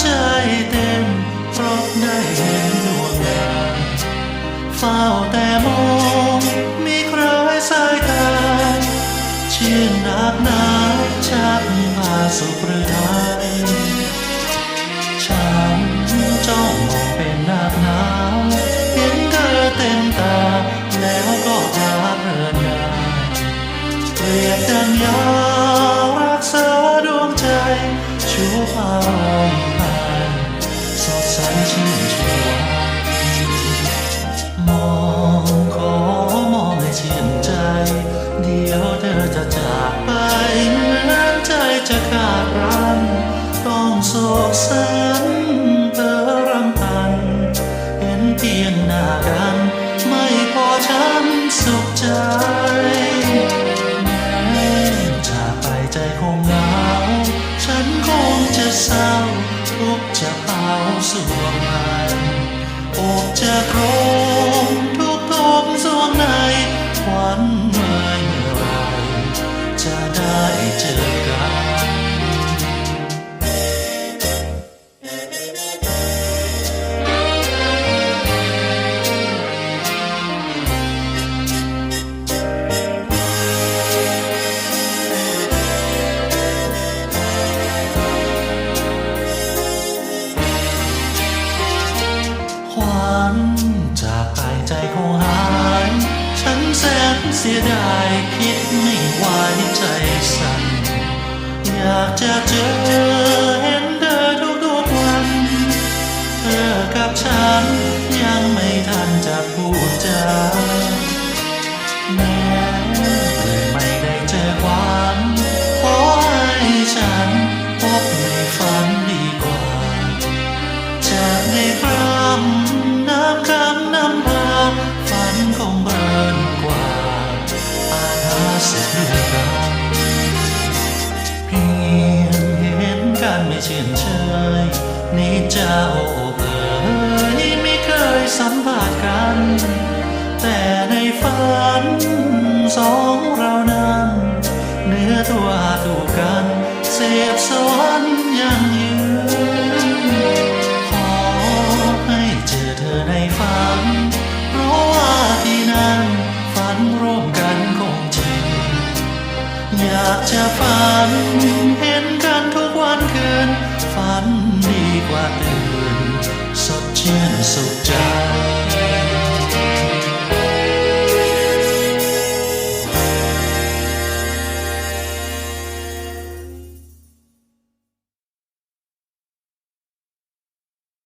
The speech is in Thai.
ใจเต็มเพราะได้เห็นดวงดาวเฝ้าแต่มองมีคล้สายตาชื่นนักหนาชากมาสุประทา ดี๋ยวเธอจะจากไปเหมือนใจจะขาดรันต้องโศกสันเธอรำพัน เห็นเพียงหน้ากัน ไม่พอฉันสุขใจแม้จากไปใจคงเหงา ฉันคงจะเศร้าทุกจะเผาสวงในอกจะโครงัน จากไปใจคงหาย ฉันแสนเสียดายคิดไม่ไหวใจสั่น อยากจะเจอเห็นเธอทุกๆวัน เธอกับฉันยังไม่ทันจะพูดจา เพียงเห็นการไม่ชื่นเชยนี่เจ้าเอ๋ยไม่เคยสัมผัสกัน แต่ในฝันสองเรานั้น เนื้อตัวถูกกัน เสียบสว จะฝัน เห็นกันทุกวันคืน ฝันดีกว่าตื่น สดชื่นสุขใจ